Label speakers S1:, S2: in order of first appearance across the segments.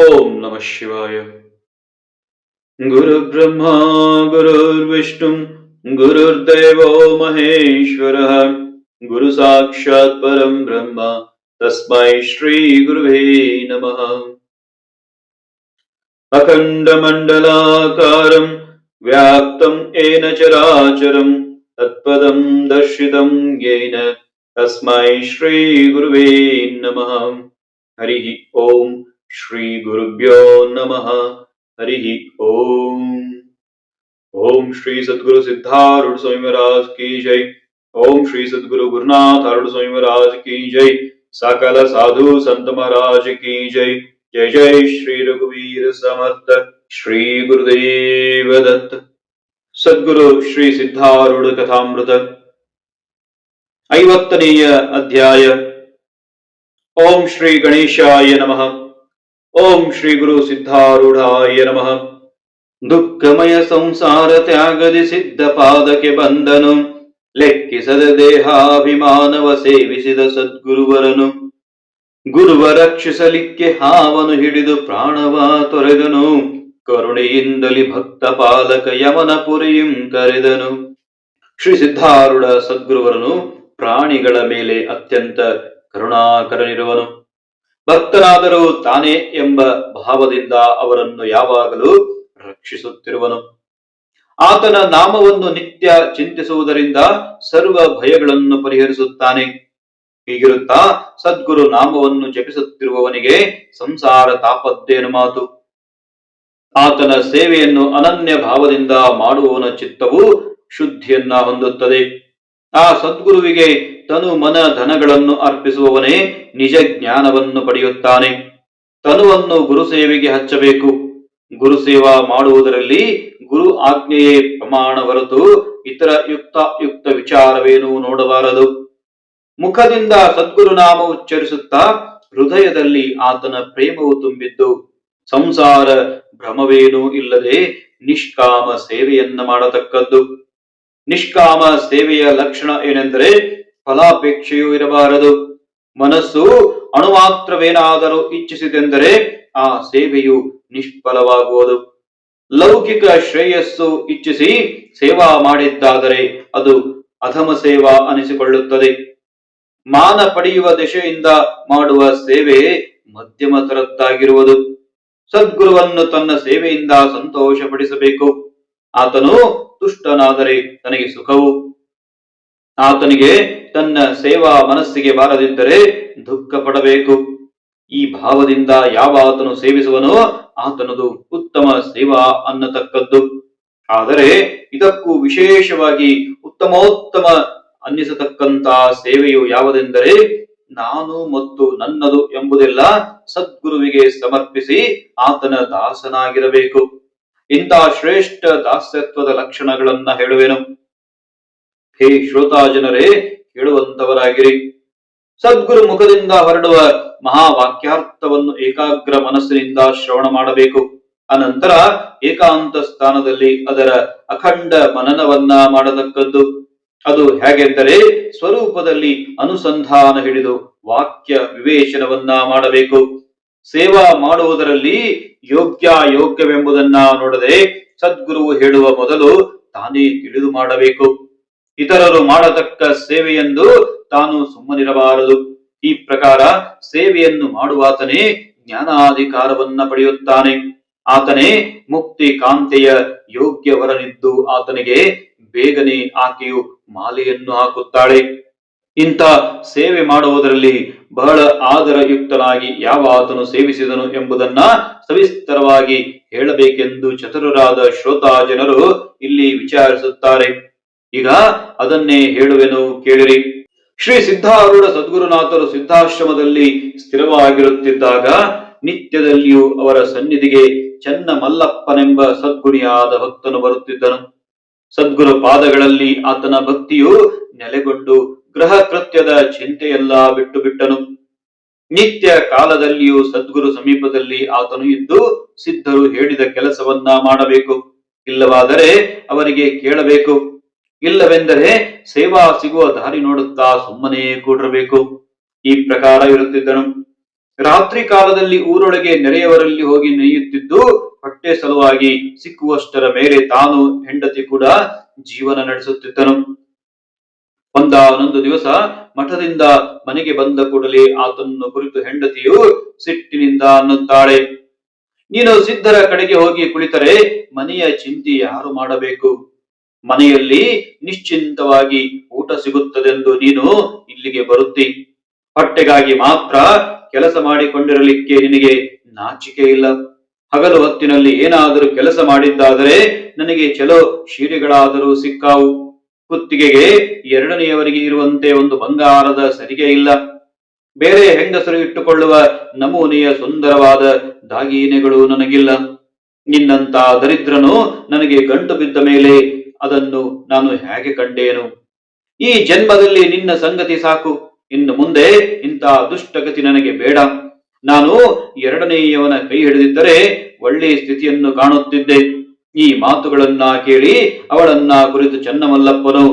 S1: ॐ नमः शिवाय। गुरुर्ब्रह्मा गुरुर्विष्टुम् गुरुर्देवो महेश्वरः। गुरुसाक्षात् परम् ब्रह्म तस्मै श्रीगुरुवे नमः। अखण्डमण्डलाकारम् व्याप्तम् येन चराचरम् तत्पदम् दर्शितम् येन तस्मै श्रीगुर्वै नमः। हरिः ओम्। श्रीगुरुभ्यो नमः हरिः ॐ ओम श्री सद्गुरु सिद्धारूढ़ स्वामी महाराज की जय ओम श्री सद्गुरु गुरुनाथ आरूढ़ स्वामी महाराज की जय सकल साधु संत महाराज की जय जय जय श्री रघुवीर समर्थ श्री गुरुदेव दत्त ಸದ್ಗುರು ಶ್ರೀ ಸಿದ್ಧಾರೂಢ ಕಥಾಮೃತ ಐವತ್ತನೆಯ ಅಧ್ಯಾಯ ಓಂ ಶ್ರೀ ಗಣೇಶಾಯ ನಮಃ ಓಂ ಶ್ರೀ ಗುರು ಸಿದ್ಧಾರೂಢಾಯ ನಮಃ. ದುಃಖಮಯ ಸಂಸಾರ ತ್ಯಾಗದಿ ಸಿದ್ಧ ಪಾದಕ್ಕೆ ಬಂದನು. ಲೆಕ್ಕಿಸದ ದೇಹಾಭಿಮಾನವ ಸೇವಿಸಿದ ಸದ್ಗುರುವರನು. ಗುರುವ ರಕ್ಷಿಸಲಿಕ್ಕೆ ಹಾವನು ಹಿಡಿದು ಪ್ರಾಣವ ತೊರೆದನು. ಕರುಣೆಯಿಂದಲಿ ಭಕ್ತ ಪಾಲಕ ಯಮನ ಪುರಿಯಂ ಕರೆದನು. ಶ್ರೀ ಸಿದ್ಧಾರೂಢ ಸದ್ಗುರುವರನು ಪ್ರಾಣಿಗಳ ಮೇಲೆ ಅತ್ಯಂತ ಕರುಣಾಕರನಿರುವನು. ಭಕ್ತನಾದರೂ ತಾನೇ ಎಂಬ ಭಾವದಿಂದ ಅವರನ್ನು ಯಾವಾಗಲೂ ರಕ್ಷಿಸುತ್ತಿರುವನು. ಆತನ ನಾಮವನ್ನು ನಿತ್ಯ ಚಿಂತಿಸುವುದರಿಂದ ಸರ್ವ ಭಯಗಳನ್ನು ಪರಿಹರಿಸುತ್ತಾನೆ. ಹೀಗಿರುತ್ತಾ ಸದ್ಗುರು ನಾಮವನ್ನು ಜಪಿಸುತ್ತಿರುವವನಿಗೆ ಸಂಸಾರ ತಾಪದ್ದೇನು ಮಾತು? ಆತನ ಸೇವೆಯನ್ನು ಅನನ್ಯ ಭಾವದಿಂದ ಮಾಡುವವನ ಚಿತ್ತವು ಶುದ್ಧಿಯನ್ನ ಹೊಂದುತ್ತದೆ. ಆ ಸದ್ಗುರುವಿಗೆ ತನು ಮನ ಧನಗಳನ್ನು ಅರ್ಪಿಸುವವನೇ ನಿಜ ಜ್ಞಾನವನ್ನು ಪಡೆಯುತ್ತಾನೆ. ತನುವನ್ನು ಗುರು ಸೇವೆಗೆ ಹಚ್ಚಬೇಕು. ಗುರು ಸೇವಾ ಮಾಡುವುದರಲ್ಲಿ ಗುರು ಆಜ್ಞೆಯೇ ಪ್ರಮಾಣ ಹೊರತು ಇತರ ಯುಕ್ತ ಯುಕ್ತ ವಿಚಾರವೇನೂ ನೋಡಬಾರದು. ಮುಖದಿಂದ ಸದ್ಗುರುನಾಮ ಉಚ್ಚರಿಸುತ್ತಾ ಹೃದಯದಲ್ಲಿ ಆತನ ಪ್ರೇಮವು ತುಂಬಿದ್ದು ಸಂಸಾರ ಭ್ರಮವೇನೂ ಇಲ್ಲದೆ ನಿಷ್ಕಾಮ ಸೇವೆಯನ್ನ ಮಾಡತಕ್ಕದ್ದು. ನಿಷ್ಕಾಮ ಸೇವೆಯ ಲಕ್ಷಣ ಏನೆಂದರೆ ಫಲಾಪೇಕ್ಷೆಯೂ ಇರಬಾರದು. ಮನಸ್ಸು ಅಣುಮಾತ್ರವೇನಾದರೂ ಇಚ್ಛಿಸಿದೆಂದರೆ ಆ ಸೇವೆಯು ನಿಷ್ಫಲವಾಗುವುದು. ಲೌಕಿಕ ಶ್ರೇಯಸ್ಸು ಇಚ್ಛಿಸಿ ಸೇವಾ ಮಾಡಿದ್ದಾದರೆ ಅದು ಅಧಮ ಸೇವಾ ಅನಿಸಿಕೊಳ್ಳುತ್ತದೆ. ಮಾನ ಪಡೆಯುವ ದಿಶೆಯಿಂದ ಮಾಡುವ ಸೇವೆ ಮಧ್ಯಮ ತರದ್ದಾಗಿರುವುದು. ಸದ್ಗುರುವನ್ನು ತನ್ನ ಸೇವೆಯಿಂದ ಸಂತೋಷಪಡಿಸಬೇಕು. ಆತನು ತುಷ್ಟನಾದರೆ ತನಗೆ ಸುಖವು. ಆತನಿಗೆ ತನ್ನ ಸೇವಾ ಮನಸ್ಸಿಗೆ ಬಾರದಿದ್ದರೆ ದುಃಖ ಪಡಬೇಕು ಈ ಭಾವದಿಂದ ಯಾವ ಆತನು ಸೇವಿಸುವನೋ ಆತನದು ಉತ್ತಮ ಸೇವಾ ಅನ್ನತಕ್ಕದ್ದು. ಆದರೆ ಇದಕ್ಕೂ ವಿಶೇಷವಾಗಿ ಉತ್ತಮೋತ್ತಮ ಅನ್ನಿಸತಕ್ಕಂತ ಸೇವೆಯು ಯಾವುದೆಂದರೆ ನಾನು ಮತ್ತು ನನ್ನದು ಎಂಬುದೆಲ್ಲ ಸದ್ಗುರುವಿಗೆ ಸಮರ್ಪಿಸಿ ಆತನ ದಾಸನಾಗಿರಬೇಕು. ಇಂತಹ ಶ್ರೇಷ್ಠ ದಾಸ್ಯತ್ವದ ಲಕ್ಷಣಗಳನ್ನ ಹೇಳುವೆನು. ಹೇ ಶ್ರೋತಾ ಜನರೇ, ಕೇಳುವಂತವರಾಗಿರಿ. ಸದ್ಗುರು ಮುಖದಿಂದ ಹೊರಡುವ ಮಹಾವಾಕ್ಯಾರ್ಥವನ್ನು ಏಕಾಗ್ರ ಮನಸ್ಸಿನಿಂದ ಶ್ರವಣ ಮಾಡಬೇಕು. ಅನಂತರ ಏಕಾಂತ ಸ್ಥಾನದಲ್ಲಿ ಅದರ ಅಖಂಡ ಮನನವನ್ನ ಮಾಡತಕ್ಕದ್ದು. ಅದು ಹೇಗೆಂದರೆ, ಸ್ವರೂಪದಲ್ಲಿ ಅನುಸಂಧಾನ ಹಿಡಿದು ವಾಕ್ಯ ವಿವೇಚನವನ್ನ ಮಾಡಬೇಕು. ಸೇವಾ ಮಾಡುವುದರಲ್ಲಿ ಯೋಗ್ಯ ಯೋಗ್ಯವೆಂಬುದನ್ನ ನೋಡದೆ ಸದ್ಗುರುವು ಹೇಳುವ ಮೊದಲು ತಾನೇ ತಿಳಿದು ಮಾಡಬೇಕು. ಇತರರು ಮಾಡತಕ್ಕ ಸೇವೆಯೆಂದು ತಾನು ಸುಮ್ಮನಿರಬಾರದು. ಈ ಪ್ರಕಾರ ಸೇವೆಯನ್ನು ಮಾಡುವಾತನೇ ಜ್ಞಾನಾಧಿಕಾರವನ್ನ ಪಡೆಯುತ್ತಾನೆ. ಆತನೇ ಮುಕ್ತಿ ಕಾಂತೆಯ ಯೋಗ್ಯವರನಿದ್ದು ಆತನಿಗೆ ಬೇಗನೆ ಆಕೆಯು ಮಾಲೆಯನ್ನು ಹಾಕುತ್ತಾಳೆ. ಇಂಥ ಸೇವೆ ಮಾಡುವುದರಲ್ಲಿ ಬಹಳ ಆದರಯುಕ್ತನಾಗಿ ಯಾವ ಆತನು ಸೇವಿಸಿದನು ಎಂಬುದನ್ನ ಸವಿಸ್ತರವಾಗಿ ಹೇಳಬೇಕೆಂದು ಚತುರರಾದ ಶ್ರೋತಾ ಜನರು ಇಲ್ಲಿ ವಿಚಾರಿಸುತ್ತಾರೆ. ಈಗ ಅದನ್ನೇ ಹೇಳುವೆನು ಕೇಳಿರಿ. ಶ್ರೀ ಸಿದ್ಧಾರೂಢ ಸದ್ಗುರುನಾಥರು ಸಿದ್ಧಾಶ್ರಮದಲ್ಲಿ ಸ್ಥಿರವಾಗಿರುತ್ತಿದ್ದಾಗ ನಿತ್ಯದಲ್ಲಿಯೂ ಅವರ ಸನ್ನಿಧಿಗೆ ಚನ್ನ ಮಲ್ಲಪ್ಪನೆಂಬ ಸದ್ಗುಣಿಯಾದ ಭಕ್ತನು ಬರುತ್ತಿದ್ದನು. ಸದ್ಗುರು ಪಾದಗಳಲ್ಲಿ ಆತನ ಭಕ್ತಿಯು ನೆಲೆಗೊಂಡು ಗೃಹ ಕೃತ್ಯದ ಚಿಂತೆಯೆಲ್ಲ ಬಿಟ್ಟು ಬಿಟ್ಟನು ನಿತ್ಯ ಕಾಲದಲ್ಲಿಯೂ ಸದ್ಗುರು ಸಮೀಪದಲ್ಲಿ ಆತನು ಇದ್ದು ಸಿದ್ಧರು ಹೇಳಿದ ಕೆಲಸವನ್ನ ಮಾಡಬೇಕು. ಇಲ್ಲವಾದರೆ ಅವರಿಗೆ ಕೇಳಬೇಕು. ಇಲ್ಲವೆಂದರೆ ಸೇವಾ ಸಿಗುವ ದಾರಿ ನೋಡುತ್ತಾ ಸುಮ್ಮನೆ ಕೂಡಿರಬೇಕು. ಈ ಪ್ರಕಾರ ಇರುತ್ತಿದ್ದನು. ರಾತ್ರಿ ಕಾಲದಲ್ಲಿ ಊರೊಳಗೆ ನೆರೆಯವರಲ್ಲಿ ಹೋಗಿ ನೇಯುತ್ತಿದ್ದು ಹೊಟ್ಟೆ ಸಲುವಾಗಿ ಸಿಕ್ಕುವಷ್ಟರ ಮೇಲೆ ತಾನು ಹೆಂಡತಿ ಕೂಡ ಜೀವನ ನಡೆಸುತ್ತಿದ್ದನು. ಒಂದೊಂದು ದಿವಸ ಮಠದಿಂದ ಮನೆಗೆ ಬಂದ ಕೂಡಲೇ ಆತನನ್ನು ಕುರಿತು ಹೆಂಡತಿಯು ಸಿಟ್ಟಿನಿಂದ ಅನ್ನುತ್ತಾಳೆ, ನೀನು ಸಿದ್ಧರ ಕಡೆಗೆ ಹೋಗಿ ಕುಳಿತರೆ ಮನೆಯ ಚಿಂತೆ ಯಾರು ಮಾಡಬೇಕು? ಮನೆಯಲ್ಲಿ ನಿಶ್ಚಿಂತವಾಗಿ ಊಟ ಸಿಗುತ್ತದೆಂದು ನೀನು ಇಲ್ಲಿಗೆ ಬರುತ್ತಿ. ಹೊಟ್ಟೆಗಾಗಿ ಮಾತ್ರ ಕೆಲಸ ಮಾಡಿಕೊಂಡಿರಲಿಕ್ಕೆ ನಿನಗೆ ನಾಚಿಕೆ ಇಲ್ಲ. ಹಗಲು ಹೊತ್ತಿನಲ್ಲಿ ಏನಾದರೂ ಕೆಲಸ ಮಾಡಿದ್ದಾದರೆ ನನಗೆ ಚಲೋ ಶೀರೆಗಳಾದರೂ ಸಿಕ್ಕಾವು. ಕುತ್ತಿಗೆಗೆ ಎರಡನೆಯವರಿಗೆ ಇರುವಂತೆ ಒಂದು ಬಂಗಾರದ ಸರಿಗೆ ಇಲ್ಲ. ಬೇರೆ ಹೆಂಗಸರು ಇಟ್ಟುಕೊಳ್ಳುವ ನಮೂನೆಯ ಸುಂದರವಾದ ದಾಗಿನೆಗಳು ನನಗಿಲ್ಲ. ನಿನ್ನಂತ ದರಿದ್ರನು ನನಗೆ ಗಂಟು ಬಿದ್ದ ಮೇಲೆ ಅದನ್ನು ನಾನು ಹೇಗೆ ಕಂಡೇನು? ಈ ಜನ್ಮದಲ್ಲಿ ನಿನ್ನ ಸಂಗತಿ ಸಾಕು. ಇನ್ನು ಮುಂದೆ ಇಂಥ ದುಷ್ಟಗತಿ ನನಗೆ ಬೇಡ. ನಾನು ಎರಡನೆಯವನ ಕೈ ಹಿಡಿದಿದ್ದರೆ ಒಳ್ಳೆಯ ಸ್ಥಿತಿಯನ್ನು ಕಾಣುತ್ತಿದ್ದೆ. ಈ ಮಾತುಗಳನ್ನ ಕೇಳಿ ಅವಳನ್ನ ಕುರಿತು ಚನ್ನಮಲ್ಲಪ್ಪನು,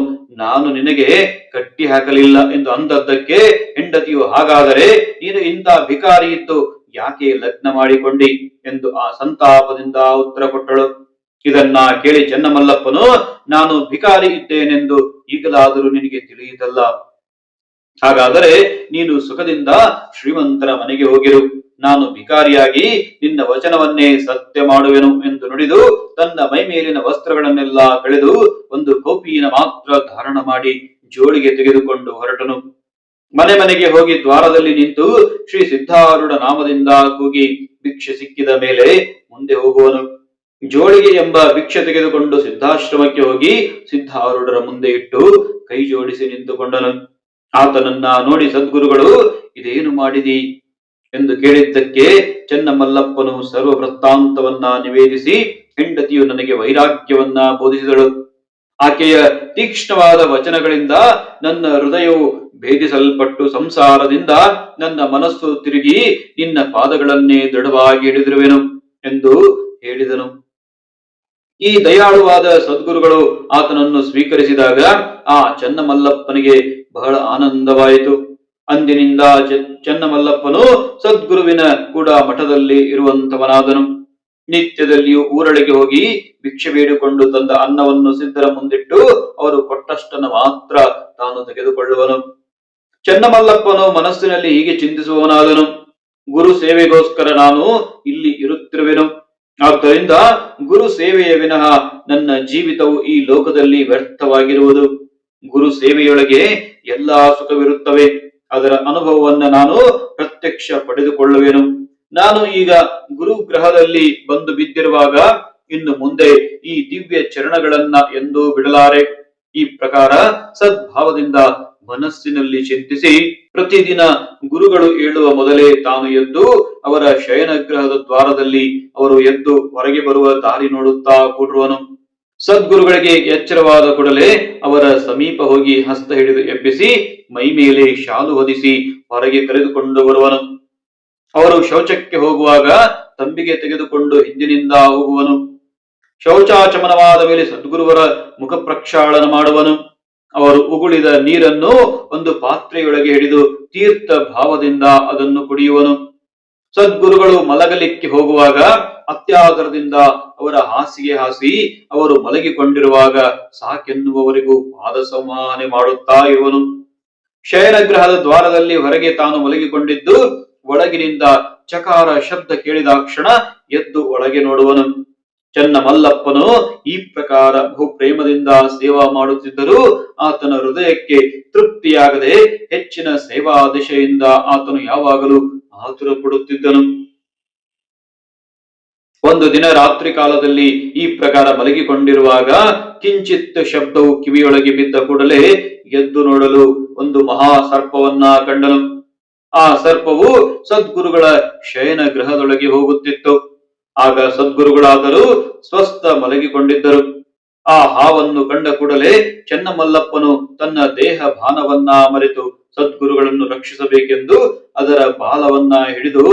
S1: ನಾನು ನಿನಗೆ ಕಟ್ಟಿ ಹಾಕಲಿಲ್ಲ ಎಂದು ಅಂದದ್ದಕ್ಕೆ ಹೆಂಡತಿಯು, ಹಾಗಾದರೆ ನೀನು ಇಂಥ ಭಿಕಾರಿ ಇದ್ದು ಯಾಕೆ ಲಗ್ನ ಮಾಡಿಕೊಂಡಿ? ಎಂದು ಆ ಸಂತಾಪದಿಂದ ಉತ್ತರ ಕೊಟ್ಟಳು. ಇದನ್ನ ಕೇಳಿ ಚನ್ನಮಲ್ಲಪ್ಪನು, ನಾನು ಭಿಕಾರಿ ಇದ್ದೇನೆಂದು ಈಗಲಾದರೂ ನಿನಗೆ ತಿಳಿಯುವುದಲ್ಲ ಹಾಗಾದರೆ ನೀನು ಸುಖದಿಂದ ಶ್ರೀಮಂತರ ಮನೆಗೆ ಹೋಗಿರು. ನಾನು ಭಿಕಾರಿಯಾಗಿ ನಿನ್ನ ವಚನವನ್ನೇ ಸತ್ಯ ಮಾಡುವೆನು ಎಂದು ನುಡಿದು ತನ್ನ ಮೈ ಮೇಲಿನ ವಸ್ತ್ರಗಳನ್ನೆಲ್ಲ ಕಳೆದು ಒಂದು ಕೋಪಿಯನ ಮಾತ್ರ ಧಾರಣ ಮಾಡಿ ಜೋಳಿಗೆ ತೆಗೆದುಕೊಂಡು ಹೊರಟನು. ಮನೆ ಮನೆಗೆ ಹೋಗಿ ದ್ವಾರದಲ್ಲಿ ನಿಂತು ಶ್ರೀ ಸಿದ್ಧಾರೂಢ ನಾಮದಿಂದ ಕೂಗಿ ಭಿಕ್ಷೆ ಸಿಕ್ಕಿದ ಮೇಲೆ ಮುಂದೆ ಹೋಗುವನು. ಜೋಳಿಗೆ ಎಂಬ ಭಿಕ್ಷೆ ತೆಗೆದುಕೊಂಡು ಸಿದ್ಧಾಶ್ರಮಕ್ಕೆ ಹೋಗಿ ಸಿದ್ಧಾರೂಢರ ಮುಂದೆ ಇಟ್ಟು ಕೈ ಜೋಡಿಸಿ ನಿಂತುಕೊಂಡನು. ಆತನನ್ನ ನೋಡಿ ಸದ್ಗುರುಗಳು, ಇದೇನು ಮಾಡಿದಿ? ಎಂದು ಕೇಳಿದ್ದಕ್ಕೆ ಚೆನ್ನಮಲ್ಲಪ್ಪನು ಸರ್ವ ವೃತ್ತಾಂತವನ್ನ ನಿವೇದಿಸಿ ಹೆಂಡತಿಯು ನನಗೆ ವೈರಾಗ್ಯವನ್ನ ಬೋಧಿಸಿದಳು. ಆಕೆಯ ತೀಕ್ಷ್ಣವಾದ ವಚನಗಳಿಂದ ನನ್ನ ಹೃದಯವು ಭೇದಿಸಲ್ಪಟ್ಟು ಸಂಸಾರದಿಂದ ನನ್ನ ಮನಸ್ಸು ತಿರುಗಿ ನಿನ್ನ ಪಾದಗಳನ್ನೇ ದೃಢವಾಗಿ ಹಿಡಿದಿರುವೆನು ಎಂದು ಹೇಳಿದನು. ಈ ದಯಾಳುವಾದ ಸದ್ಗುರುಗಳು ಆತನನ್ನು ಸ್ವೀಕರಿಸಿದಾಗ ಆ ಚನ್ನಮಲ್ಲಪ್ಪನಿಗೆ ಬಹಳ ಆನಂದವಾಯಿತು. ಅಂದಿನಿಂದ ಚನ್ನಮಲ್ಲಪ್ಪನು ಸದ್ಗುರುವಿನ ಕೂಡ ಮಠದಲ್ಲಿ ಇರುವಂತವನಾದನು. ನಿತ್ಯದಲ್ಲಿಯೂ ಊರಳಿಗೆ ಹೋಗಿ ಭಿಕ್ಷೆ ಬೇಡಿಕೊಂಡು ತಂದ ಅನ್ನವನ್ನು ಸಿದ್ಧರ ಮುಂದಿಟ್ಟು ಅವರು ಕೊಟ್ಟಷ್ಟನ್ನು ಮಾತ್ರ ತಾನು ತೆಗೆದುಕೊಳ್ಳುವನು. ಚನ್ನಮಲ್ಲಪ್ಪನು ಮನಸ್ಸಿನಲ್ಲಿ ಹೀಗೆ ಚಿಂತಿಸುವವನಾದನು. ಗುರು ಸೇವೆಗೋಸ್ಕರ ನಾನು ಇಲ್ಲಿ ಇರುತ್ತಿರುವೆನು. ಆದ್ದರಿಂದ ಗುರು ಸೇವೆಯ ವಿನಃ ನನ್ನ ಜೀವಿತವು ಈ ಲೋಕದಲ್ಲಿ ವ್ಯರ್ಥವಾಗಿರುವುದು. ಗುರು ಸೇವೆಯೊಳಗೆ ಎಲ್ಲಾ ಸುಖವಿರುತ್ತವೆ. ಅದರ ಅನುಭವವನ್ನ ನಾನು ಪ್ರತ್ಯಕ್ಷ ಪಡೆದುಕೊಳ್ಳುವೆನು. ನಾನು ಈಗ ಗುರು ಗ್ರಹದಲ್ಲಿ ಬಂದು ಬಿದ್ದಿರುವಾಗ ಇನ್ನು ಮುಂದೆ ಈ ದಿವ್ಯ ಚರಣಗಳನ್ನ ಎಂದೂ ಬಿಡಲಾರೆ. ಈ ಪ್ರಕಾರ ಸದ್ಭಾವದಿಂದ ಮನಸ್ಸಿನಲ್ಲಿ ಚಿಂತಿಸಿ ಪ್ರತಿದಿನ ಗುರುಗಳು ಏಳುವ ಮೊದಲೇ ತಾನು ಎದ್ದು ಅವರ ಶಯನಗ್ರಹದ ದ್ವಾರದಲ್ಲಿ ಅವರು ಎದ್ದು ಹೊರಗೆ ಬರುವ ದಾರಿ ನೋಡುತ್ತಾ ಕೂಡುವನು ಸದ್ಗುರುಗಳಿಗೆ ಎಚ್ಚರವಾದ ಕೂಡಲೇ ಅವರ ಸಮೀಪ ಹೋಗಿ ಹಸ್ತ ಹಿಡಿದು ಎಬ್ಬಿಸಿ ಮೈ ಮೇಲೆ ಶಾಲು ಹೊದಿಸಿ ಹೊರಗೆ ಕರೆದುಕೊಂಡು ಬರುವನು. ಅವರು ಶೌಚಕ್ಕೆ ಹೋಗುವಾಗ ತಂಬಿಗೆ ತೆಗೆದುಕೊಂಡು ಹಿಂದಿನಿಂದ ಹೋಗುವನು. ಶೌಚಾಚಮನವಾದ ಮೇಲೆ ಸದ್ಗುರುವರ ಮುಖ ಪ್ರಕ್ಷಾಳನ ಮಾಡುವನು. ಅವರು ಉಗುಳಿದ ನೀರನ್ನು ಒಂದು ಪಾತ್ರೆಯೊಳಗೆ ಹಿಡಿದು ತೀರ್ಥ ಭಾವದಿಂದ ಅದನ್ನು ಕುಡಿಯುವನು. ಸದ್ಗುರುಗಳು ಮಲಗಲಿಕ್ಕೆ ಹೋಗುವಾಗ ಅತ್ಯಾದರದಿಂದ ಅವರ ಹಾಸಿಗೆ ಹಾಸಿ ಅವರು ಮಲಗಿಕೊಂಡಿರುವಾಗ ಸಾಕೆನ್ನುವವರಿಗೂ ಪಾದ ಸಂವಹನೆ ಮಾಡುತ್ತಾ ಇರುವನು. ಶಯನಗ್ರಹದ ದ್ವಾರದಲ್ಲಿ ಹೊರಗೆ ತಾನು ಮಲಗಿಕೊಂಡಿದ್ದು ಒಳಗಿನಿಂದ ಚಕಾರ ಶಬ್ದ ಕೇಳಿದಾಕ್ಷಣ ಎದ್ದು ಒಳಗೆ ನೋಡುವನು. ಚನ್ನ ಮಲ್ಲಪ್ಪನು ಈ ಪ್ರಕಾರ ಬಹು ಪ್ರೇಮದಿಂದ ಸೇವಾ ಮಾಡುತ್ತಿದ್ದರೂ. ಆತನ ಹೃದಯಕ್ಕೆ ತೃಪ್ತಿಯಾಗದೆ ಹೆಚ್ಚಿನ ಸೇವಾ ದಿಶೆಯಿಂದ ಆತನು ಯಾವಾಗಲೂ ಆತುರ ಪಡುತ್ತಿದ್ದನು ಒಂದು ದಿನ ರಾತ್ರಿ ಕಾಲದಲ್ಲಿ ಈ ಪ್ರಕಾರ ಮಲಗಿಕೊಂಡಿರುವಾಗ ಕಿಂಚಿತ್ ಶಬ್ದವು ಕಿವಿಯೊಳಗೆ ಬಿದ್ದ ಕೂಡಲೇ ಎದ್ದು ನೋಡಲು ಒಂದು ಮಹಾ ಸರ್ಪವನ್ನ ಕಂಡನು. ಆ ಸರ್ಪವು ಸದ್ಗುರುಗಳ ಶಯನ ಗೃಹದೊಳಗೆ ಹೋಗುತ್ತಿತ್ತು. ಆಗ ಸದ್ಗುರುಗಳಾದರೂ ಸ್ವಸ್ಥ ಮಲಗಿಕೊಂಡಿದ್ದರು. ಆ ಹಾವನ್ನು ಕಂಡ ಕೂಡಲೇ ಚೆನ್ನಮಲ್ಲಪ್ಪನು ತನ್ನ ದೇಹ ಭಾನವನ್ನ ಮರೆತು ಸದ್ಗುರುಗಳನ್ನು ರಕ್ಷಿಸಬೇಕೆಂದು ಅದರ ಬಾಲವನ್ನ ಹಿಡಿದು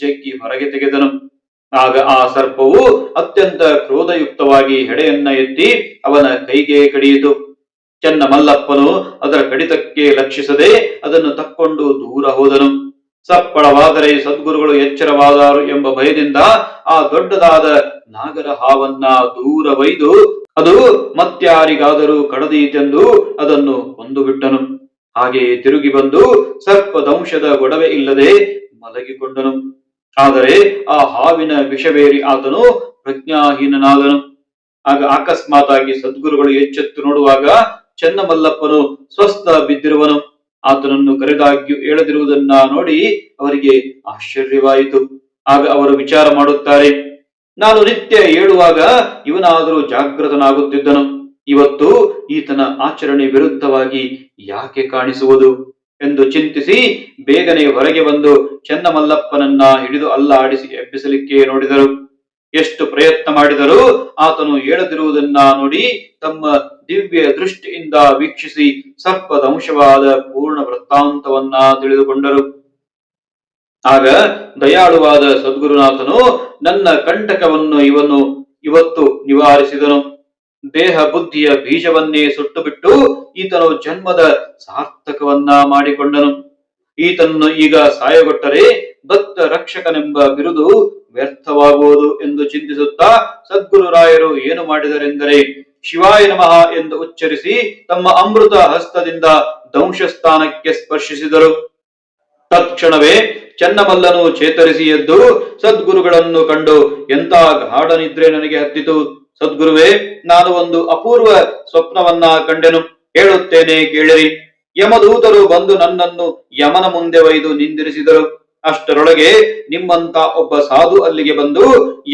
S1: ಜಗ್ಗಿ ಹೊರಗೆ ತೆಗೆದನು. ಆಗ ಆ ಸರ್ಪವು ಅತ್ಯಂತ ಕ್ರೋಧಯುಕ್ತವಾಗಿ ಹೆಡೆಯನ್ನ ಎತ್ತಿ ಅವನ ಕೈಗೆ ಕಡಿಯಿತು. ಚೆನ್ನಮಲ್ಲಪ್ಪನು ಅದರ ಕಡಿತಕ್ಕೆ ಲಕ್ಷಿಸದೆ ಅದನ್ನು ತಕ್ಕೊಂಡು ದೂರ ಹೋದನು. ಸಪ್ಪಳವಾದರೆ ಸದ್ಗುರುಗಳು ಎಚ್ಚರವಾದರು ಎಂಬ ಭಯದಿಂದ ಆ ದೊಡ್ಡದಾದ ನಾಗರ ಹಾವನ್ನ ದೂರ ಒಯ್ದು, ಅದು ಮತ್ಯಾರಿಗಾದರೂ ಕಡದೀತೆಂದು ಅದನ್ನು ಕೊಂದು ಬಿಟ್ಟನು ಹಾಗೆಯೇ ತಿರುಗಿ ಬಂದು ಸರ್ಪದಂಶದ ಗೊಡವೆ ಇಲ್ಲದೆ ಮಲಗಿಕೊಂಡನು. ಆದರೆ ಆ ಹಾವಿನ ವಿಷವೇರಿ ಆತನು ಪ್ರಜ್ಞಾಹೀನನಾದನು. ಆಗ ಅಕಸ್ಮಾತಾಗಿ ಸದ್ಗುರುಗಳು ಎಚ್ಚೆತ್ತು ನೋಡುವಾಗ ಚೆನ್ನಮಲ್ಲಪ್ಪನು ಸ್ವಸ್ಥ ಬಿದ್ದಿರುವನು. ಆತನನ್ನು ಕರೆದಾಗ್ಯೂ ಹೇಳದಿರುವುದನ್ನ ನೋಡಿ ಅವರಿಗೆ ಆಶ್ಚರ್ಯವಾಯಿತು. ಆಗ ಅವರು ವಿಚಾರ ಮಾಡುತ್ತಾರೆ, ನಾನು ನಿತ್ಯ ಹೇಳುವಾಗ ಇವನಾದರೂ ಜಾಗೃತನಾಗುತ್ತಿದ್ದನು ಇವತ್ತು ಈತನ ಆಚರಣೆ ವಿರುದ್ಧವಾಗಿ ಯಾಕೆ ಕಾಣಿಸುವುದು? ಎಂದು ಚಿಂತಿಸಿ ಬೇಗನೆ ಹೊರಗೆ ಬಂದು ಚೆನ್ನಮಲ್ಲಪ್ಪನನ್ನ ಹಿಡಿದು ಅಲ್ಲಾಡಿಸಿ ಎಬ್ಬಿಸಲಿಕ್ಕೆ ನೋಡಿದರು. ಎಷ್ಟು ಪ್ರಯತ್ನ ಮಾಡಿದರೂ ಆತನು ಹೇಳದಿರುವುದನ್ನ ನೋಡಿ ತಮ್ಮ ದಿವ್ಯ ದೃಷ್ಟಿಯಿಂದ ವೀಕ್ಷಿಸಿ ಸರ್ಪದ ಅಂಶವಾದ ಪೂರ್ಣ ವೃತ್ತಾಂತವನ್ನ ತಿಳಿದುಕೊಂಡರು. ಆಗ ದಯಾಳುವಾದ ಸದ್ಗುರುನಾಥನು, ನನ್ನ ಕಂಟಕವನ್ನು ಇವನು ಇವತ್ತು ನಿವಾರಿಸಿದನು. ದೇಹ ಬುದ್ಧಿಯ ಬೀಜವನ್ನೇ ಸುಟ್ಟು ಬಿಟ್ಟು ಈತನು ಜನ್ಮದ ಸಾರ್ಥಕವನ್ನ ಮಾಡಿಕೊಂಡನು. ಈತನನ್ನು ಈಗ ಸಾಯಗೊಟ್ಟರೆ ಭಕ್ತ ರಕ್ಷಕನೆಂಬ ಬಿರುದು ವ್ಯರ್ಥವಾಗುವುದು ಎಂದು ಚಿಂತಿಸುತ್ತಾ ಸದ್ಗುರುರಾಯರು ಏನು ಮಾಡಿದರೆಂದರೆ ಶಿವಾಯ ನಮಃ ಎಂದು ಉಚ್ಚರಿಸಿ ತಮ್ಮ ಅಮೃತ ಹಸ್ತದಿಂದ ದಂಶಸ್ಥಾನಕ್ಕೆ ಸ್ಪರ್ಶಿಸಿದರು. ತತ್ಕ್ಷಣವೇ ಚೆನ್ನಮಲ್ಲನು ಚೇತರಿಸಿ ಎದ್ದು ಸದ್ಗುರುಗಳನ್ನು ಕಂಡು ಎಂತ ಗಾಢ ನಿದ್ರೆ ನನಗೆ ಹತ್ತಿತು. ಸದ್ಗುರುವೇ, ನಾನು ಒಂದು ಅಪೂರ್ವ ಸ್ವಪ್ನವನ್ನ ಕಂಡೆನು. ಹೇಳುತ್ತೇನೆ ಕೇಳಿರಿ. ಯಮದೂತರು ಬಂದು ನನ್ನನ್ನು ಯಮನ ಮುಂದೆ ಒಯ್ದು ನಿಂದಿರಿಸಿದರು. ಅಷ್ಟರೊಳಗೆ ನಿಮ್ಮಂತ ಒಬ್ಬ ಸಾಧು ಅಲ್ಲಿಗೆ ಬಂದು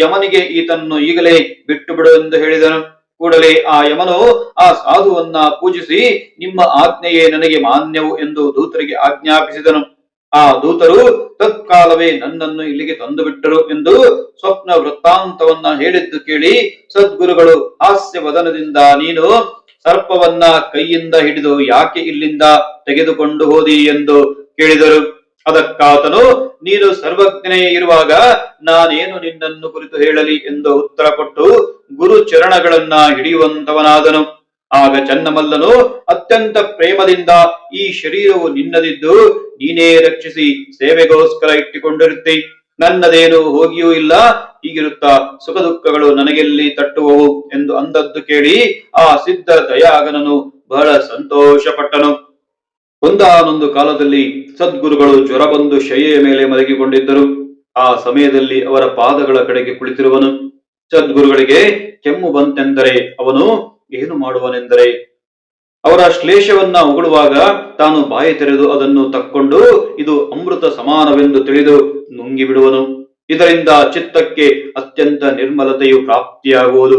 S1: ಯಮನಿಗೆ ಈತನ್ನು ಈಗಲೇ ಬಿಟ್ಟು ಬಿಡು ಎಂದು ಹೇಳಿದನು. ಕೂಡಲೇ ಆ ಯಮನು ಆ ಸಾಧುವನ್ನ ಪೂಜಿಸಿ ನಿಮ್ಮ ಆಜ್ಞೆಯೇ ನನಗೆ ಮಾನ್ಯವು ಎಂದು ದೂತರಿಗೆ ಆಜ್ಞಾಪಿಸಿದನು. ಆ ದೂತರು ತತ್ಕಾಲವೇ ನನ್ನನ್ನು ಇಲ್ಲಿಗೆ ತಂದು ಬಿಟ್ಟರು ಎಂದು ಸ್ವಪ್ನ ವೃತ್ತಾಂತವನ್ನ ಹೇಳಿದ್ದು ಕೇಳಿ ಸದ್ಗುರುಗಳು ಹಾಸ್ಯ ವದನದಿಂದ ನೀನು ಸರ್ಪವನ್ನ ಕೈಯಿಂದ ಹಿಡಿದು ಯಾಕೆ ಇಲ್ಲಿಂದ ತೆಗೆದುಕೊಂಡು ಹೋದಿ ಎಂದು ಕೇಳಿದರು. ಅದಕ್ಕಾತನು, ನೀನು ಸರ್ವಜ್ಞನೇ ಇರುವಾಗ ನಾನೇನು ನಿನ್ನನ್ನು ಕುರಿತು ಹೇಳಲಿ ಎಂದು ಉತ್ತರ ಕೊಟ್ಟು ಗುರು ಚರಣಗಳನ್ನ ಹಿಡಿಯುವಂತವನಾದನು. ಆಗ ಚನ್ನಮಲ್ಲನು, ಅತ್ಯಂತ ಪ್ರೇಮದಿಂದ ಈ ಶರೀರವು ನಿನ್ನದಿದ್ದು ನೀನೇ ರಕ್ಷಿಸಿ ಸೇವೆಗೋಸ್ಕರ ಇಟ್ಟುಕೊಂಡಿರುತ್ತಿ. ನನ್ನದೇನು ಹೋಗಿಯೂ ಇಲ್ಲ, ಹೀಗಿರುತ್ತಾ ಸುಖ ದುಃಖಗಳು ನನಗೆಲ್ಲಿ ತಟ್ಟುವವು ಎಂದು ಅಂದದ್ದು ಕೇಳಿ ಆ ಸಿದ್ಧ ದಯಾಗನನು ಬಹಳ ಸಂತೋಷಪಟ್ಟನು. ಒಂದಾನೊಂದು ಕಾಲದಲ್ಲಿ ಸದ್ಗುರುಗಳು ಜ್ವರ ಬಂದು ಶಯ್ಯೆಯ ಮೇಲೆ ಮಲಗಿಕೊಂಡಿದ್ದರು. ಆ ಸಮಯದಲ್ಲಿ ಅವರ ಪಾದಗಳ ಕಡೆಗೆ ಕುಳಿತಿರುವನು. ಸದ್ಗುರುಗಳಿಗೆ ಕೆಮ್ಮು ಬಂತೆಂದರೆ ಅವನು ಏನು ಮಾಡುವನೆಂದರೆ ಅವರ ಶ್ಲೇಷವನ್ನ ಉಗುಳುವಾಗ ತಾನು ಬಾಯಿ ತೆರೆದು ಅದನ್ನು ತಕ್ಕೊಂಡು ಇದು ಅಮೃತ ಸಮಾನವೆಂದು ತಿಳಿದು ನುಂಗಿ ಬಿಡುವನು ಇದರಿಂದ ಚಿತ್ತಕ್ಕೆ ಅತ್ಯಂತ ನಿರ್ಮಲತೆಯು ಪ್ರಾಪ್ತಿಯಾಗುವುದು.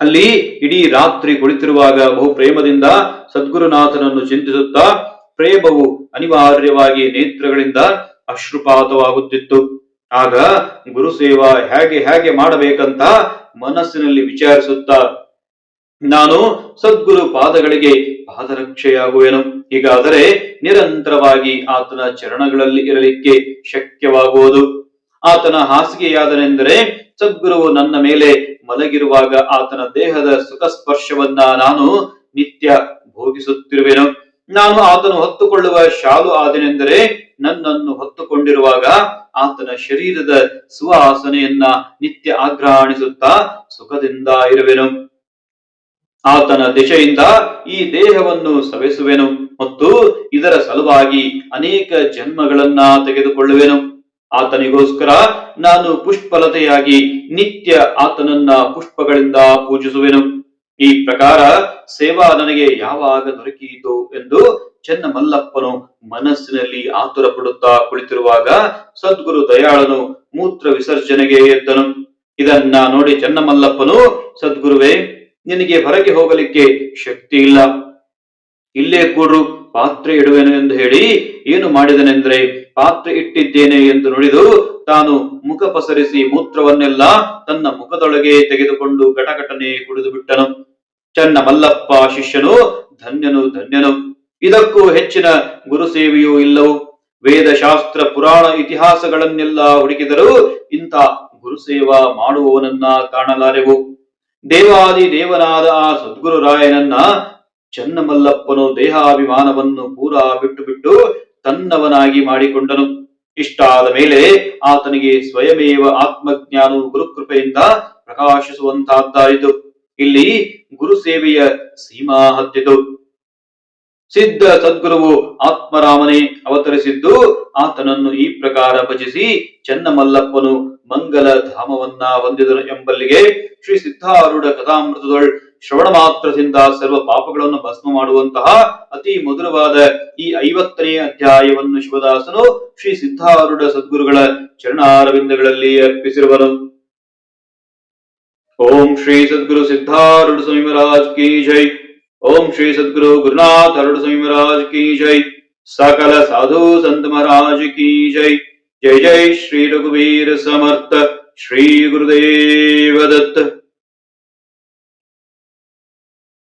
S1: ಅಲ್ಲಿ ಇಡೀ ರಾತ್ರಿ ಕುಳಿತಿರುವಾಗ ಬಹು ಪ್ರೇಮದಿಂದ ಸದ್ಗುರುನಾಥನನ್ನು ಚಿಂತಿಸುತ್ತಾ ಪ್ರೇಮವು ಅನಿವಾರ್ಯವಾಗಿ ನೇತ್ರಗಳಿಂದ ಅಶ್ರುಪಾತವಾಗುತ್ತಿತ್ತು. ಆಗ ಗುರುಸೇವಾ ಹೇಗೆ ಹೇಗೆ ಮಾಡಬೇಕಂತ ಮನಸ್ಸಿನಲ್ಲಿ ವಿಚಾರಿಸುತ್ತಾ ನಾನು ಸದ್ಗುರು ಪಾದಗಳಿಗೆ ಪಾದರಕ್ಷೆಯಾಗುವೆನು. ಹೀಗಾದರೆ ನಿರಂತರವಾಗಿ ಆತನ ಚರಣಗಳಲ್ಲಿ ಇರಲಿಕ್ಕೆ ಶಕ್ಯವಾಗುವುದು. ಆತನ ಹಾಸಿಗೆಯಾದನೆಂದರೆ ಸದ್ಗುರುವು ನನ್ನ ಮೇಲೆ ಮಲಗಿರುವಾಗ ಆತನ ದೇಹದ ಸುಖ ಸ್ಪರ್ಶವನ್ನ ನಾನು ನಿತ್ಯ ಭೋಗಿಸುತ್ತಿರುವೆನು. ನಾನು ಆತನು ಹೊತ್ತುಕೊಳ್ಳುವ ಶಾಲು ಆದನೆಂದರೆ ನನ್ನನ್ನು ಹೊತ್ತುಕೊಂಡಿರುವಾಗ ಆತನ ಶರೀರದ ಸುವಾಸನೆಯನ್ನ ನಿತ್ಯ ಆಘ್ರಾಣಿಸುತ್ತಾ ಸುಖದಿಂದ ಇರುವೆನು ಆತನ ದಿಶೆಯಿಂದ ಈ ದೇಹವನ್ನು ಸವೆಸುವೆನು ಮತ್ತು ಇದರ ಸಲುವಾಗಿ ಅನೇಕ ಜನ್ಮಗಳನ್ನ ತೆಗೆದುಕೊಳ್ಳುವೆನು. ಆತನಿಗೋಸ್ಕರ ನಾನು ಪುಷ್ಪಲತೆಯಾಗಿ ನಿತ್ಯ ಆತನನ್ನ ಪುಷ್ಪಗಳಿಂದ ಪೂಜಿಸುವೆನು. ಈ ಪ್ರಕಾರ ಸೇವಾ ನನಗೆ ಯಾವಾಗ ದೊರಕಿಯಿತು ಎಂದು ಚೆನ್ನಮಲ್ಲಪ್ಪನು ಮನಸ್ಸಿನಲ್ಲಿ ಆತುರ ಪಡುತ್ತಾ ಕುಳಿತಿರುವಾಗ ಸದ್ಗುರು ದಯಾಳನು ಮೂತ್ರ ವಿಸರ್ಜನೆಗೆ ಎದ್ದನು. ಇದನ್ನ ನೋಡಿ ಚೆನ್ನಮಲ್ಲಪ್ಪನು, ಸದ್ಗುರುವೇ ನಿನಗೆ ಹೊರಗೆ ಹೋಗಲಿಕ್ಕೆ ಶಕ್ತಿ ಇಲ್ಲ. ಇಲ್ಲೇ ಕೂಡ್ರು ಪಾತ್ರೆ ಇಡುವೆನು ಎಂದು ಹೇಳಿ ಏನು ಮಾಡಿದನೆಂದ್ರೆ ಪಾತ್ರೆ ಇಟ್ಟಿದ್ದೇನೆ ಎಂದು ನುಡಿದು ತಾನು ಮುಖ ಪಸರಿಸಿ ಮೂತ್ರವನ್ನೆಲ್ಲ ತನ್ನ ಮುಖದೊಳಗೆ ತೆಗೆದುಕೊಂಡು ಘಟಘಟನೆ ಕುಡಿದು ಬಿಟ್ಟನು. ಚನ್ನ ಮಲ್ಲಪ್ಪ ಶಿಷ್ಯನು, ಧನ್ಯನು ಧನ್ಯನು. ಇದಕ್ಕೂ ಹೆಚ್ಚಿನ ಗುರು ಸೇವೆಯೂ ಇಲ್ಲವು. ವೇದಶಾಸ್ತ್ರ ಪುರಾಣ ಇತಿಹಾಸಗಳನ್ನೆಲ್ಲ ಹುಡುಕಿದರೂ ಇಂಥ ಗುರುಸೇವಾ ಮಾಡುವವನನ್ನ ಕಾಣಲಾರೆವು. ದೇವಾದಿ ದೇವನಾದ ಆ ಸದ್ಗುರು ರಾಯನನ್ನ ಚನ್ನಮಲ್ಲಪ್ಪನು ದೇಹಾಭಿಮಾನವನ್ನು ಪೂರ ಬಿಟ್ಟು ಬಿಟ್ಟು ತನ್ನವನಾಗಿ ಮಾಡಿಕೊಂಡನು. ಇಷ್ಟಾದ ಮೇಲೆ ಆತನಿಗೆ ಸ್ವಯಮೇವ ಆತ್ಮಜ್ಞಾನವು ಗುರುಕೃಪೆಯಿಂದ ಪ್ರಕಾಶಿಸುವಂತಹದ್ದಾಯಿತು ಇಲ್ಲಿ ಗುರು ಸೇವೆಯ ಸೀಮಾ ಹತ್ತಿತು. ಸಿದ್ಧ ಸದ್ಗುರುವು ಆತ್ಮರಾಮನೇ ಅವತರಿಸಿದ್ದು ಆತನನ್ನು ಈ ಪ್ರಕಾರ ಭಜಿಸಿ ಚೆನ್ನಮಲ್ಲಪ್ಪನು ಮಂಗಲ ಧಾಮವನ್ನ ಹೊಂದಿದನು ಎಂಬಲ್ಲಿಗೆ ಶ್ರೀ ಸಿದ್ಧಾರೂಢ ಕಥಾಮೃತದೊಳ್ ಶ್ರವಣ ಮಾತ್ರದಿಂದ ಸರ್ವ ಪಾಪಗಳನ್ನು ಭಸ್ಮ ಮಾಡುವಂತಹ ಅತಿ ಮಧುರವಾದ ಈ ಐವತ್ತನೇ ಅಧ್ಯಾಯವನ್ನು ಶಿವದಾಸನು ಶ್ರೀ ಸಿದ್ಧಾರೂಢ ಸದ್ಗುರುಗಳ ಚರಣಾರವಿಂದಗಳಲ್ಲಿ ಅರ್ಪಿಸಿರುವನು. ಓಂ ಶ್ರೀ ಸದ್ಗುರು ಸಿದ್ಧಾರೂಢ ಸ್ವಾಮಿ ಕಿ ಜೈ. ಓಂ ಶ್ರೀ ಸದ್ಗುರು ಗುರುನಾಥ ಅರುಡ ಸ್ವಾಮಿ ಕಿ ಜೈ. ಸಕಲ ಸಾಧು ಸಂತ ಕಿ ಜೈ. जय जय श्री रघुवीर